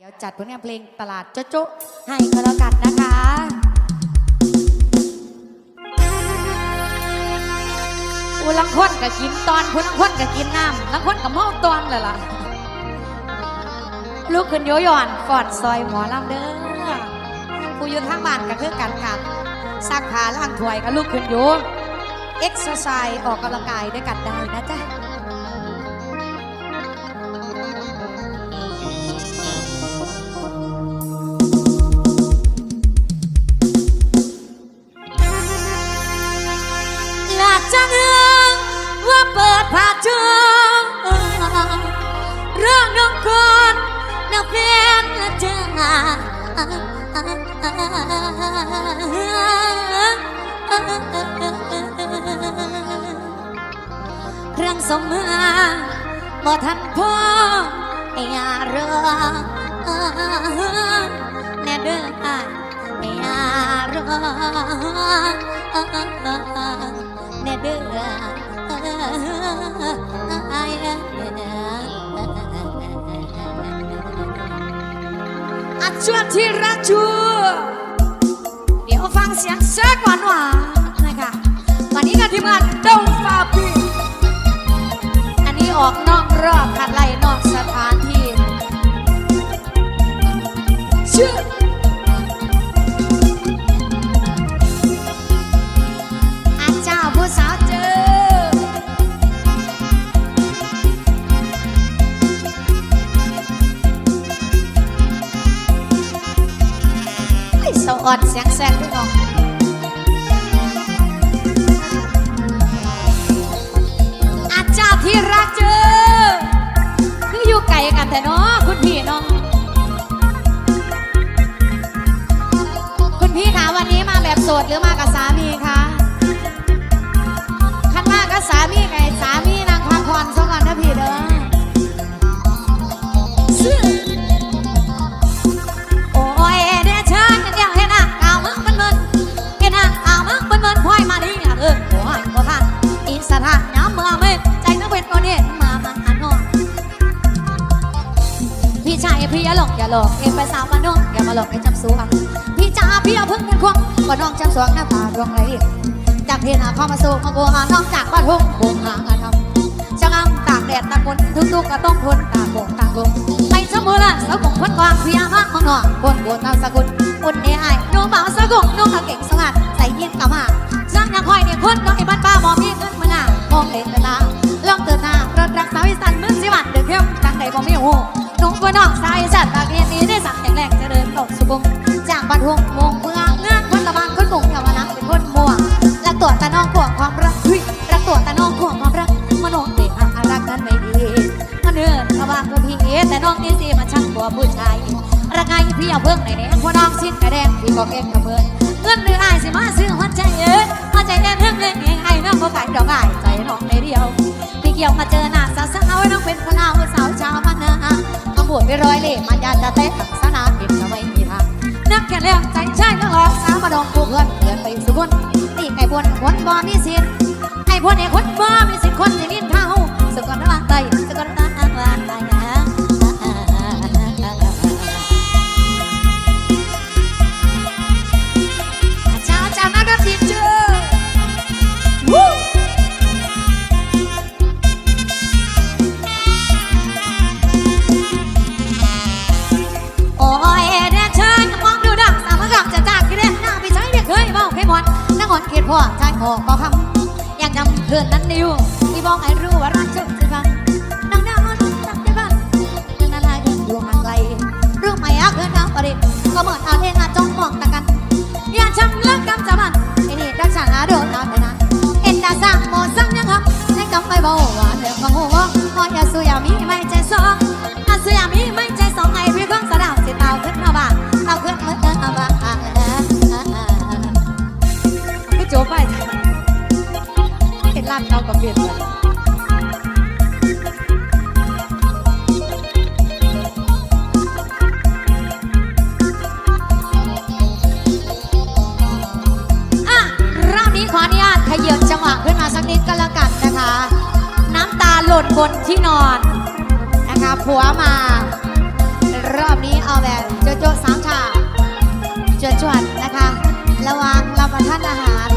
เดี๋ยวจัดผลงานเพลงตลาดโจ๊ะโจ๊ะให้ก็แล้วกันนะคะอุลังคนก็กินตอนผู้ลังคนก็กินน้ำลังคนก็เมาตอนเลยล่ะ ลูกขึ้นโยย่อนฟอดซอยหมอลำเด้อผู้อยู่ทางบ้านก็คือกันค่ะซักผ้าล้างถ้วยก็ลูกขึ้นโยเอ็กซ์ไซส์ออกกำลังกายด้วยกันได้นะจ๊ะ เครื่องสมมือบ่ทันพ่ออย่าเรืองแน่เด้ออย่าเรืองแน่เด้อ ชวนที่รักชัวเดี๋ยวฟังเสียงแซกหวานหวานนะคะวันนี้ก็ทีมงานดงฟาบีอันนี้ออกนอกรอบคัดไล่ องอาเจ้าที่รักเจอ คืออยู่ไกลกันแต่เนาะคุณพี่น้อง คุณพี่คะวันนี้มาแบบโสดหรือมากับ พี่ชายพี่อย่าหลงอย่าหลงเอ็มไปสาวมาน้องอย่ามาหลงไอ้จำสวงพี่จ้าพี่เอาพึ่งเป็นควงว่าน้องจำสวงหน้าตาดวงไรจากที่นาเข้ามาสู่มาโกหาน้องจากบ้านทุ่งคงหางอาทำช่างอ้ำตากแดดตากฝนทุกๆก็ต้องทนตากโกตากโกงไปสมุละสาวกงคนกวางพี่อามามังนอกบนบนนามสกุลอุ่นเอไอนูบ่าวสาวกงนู นุ่มบ่นอกสายสัตว์ตากเรียนนี้ได้สั่งอย่างแรกเจะเดินตกสุบุงจากบ้านทุ่งมงเมืองเงื่อนคนละบานคนบุงอย่ามานัเป็นคนม่วงรักตัวแต่น้องข่วงความรักรักตัวแต่น้องข่วงความรักมโนเตะอารักกันไม่ดีมาเนินมาบางกับพี่แต่น้องนี่สิมาช่างตัวผู้ชายรักไงพี่เอาเพิ่งไหนแดงพอน้องสิ้นกระแดงพี่ก็เก็บกระเบิดเงินหรืออายสิมาซื้อหัวใจเอ้ยหัวใจแน่นเรื่องเล่นเองไอ้น้องก็ขายดอกไม้ใจน้องในเดียวพี่เกี่ยวมาเจอหน้าสาวสาวน้องเป็นคนเอาสาวชาว บ้านไปร้อยเล่มันยาจะเตะตักสนามเก็บจะไม่มีทางนักแข่งเล้วใจใช่แล้วหรอกสาวมาดองผู้เพื่อนเพื่อนไปสุกุลตีไอ้พวนคนบ่มีสิทธิ์ไอ้พวนไอ้คนบ่มี พ่อชายหอกบอกคำอยากจำเพื่อนนั้นนิวที่บอกให้รู้ว่ารักเชื่อสิฟังนางนอนรักได้บ้างนั่นอะไรเดินอยู่ห่างไกลรู้ไหมอาเพื่อนนางประเด็นก็เหมือนอาเทนอาจ้องมองตากันอย่า รานเก่ากับเอบนี้ขออนุญาตขยับจังหวะขึ้นมาสักนิดก็แล้วกันนะคะ น้ำตาหล่นบนที่นอนนะคะผัวมา รอบนี้เอาแบบโจโจ้สามฉากจวดๆนะคะ ระวังรับประทานอาหาร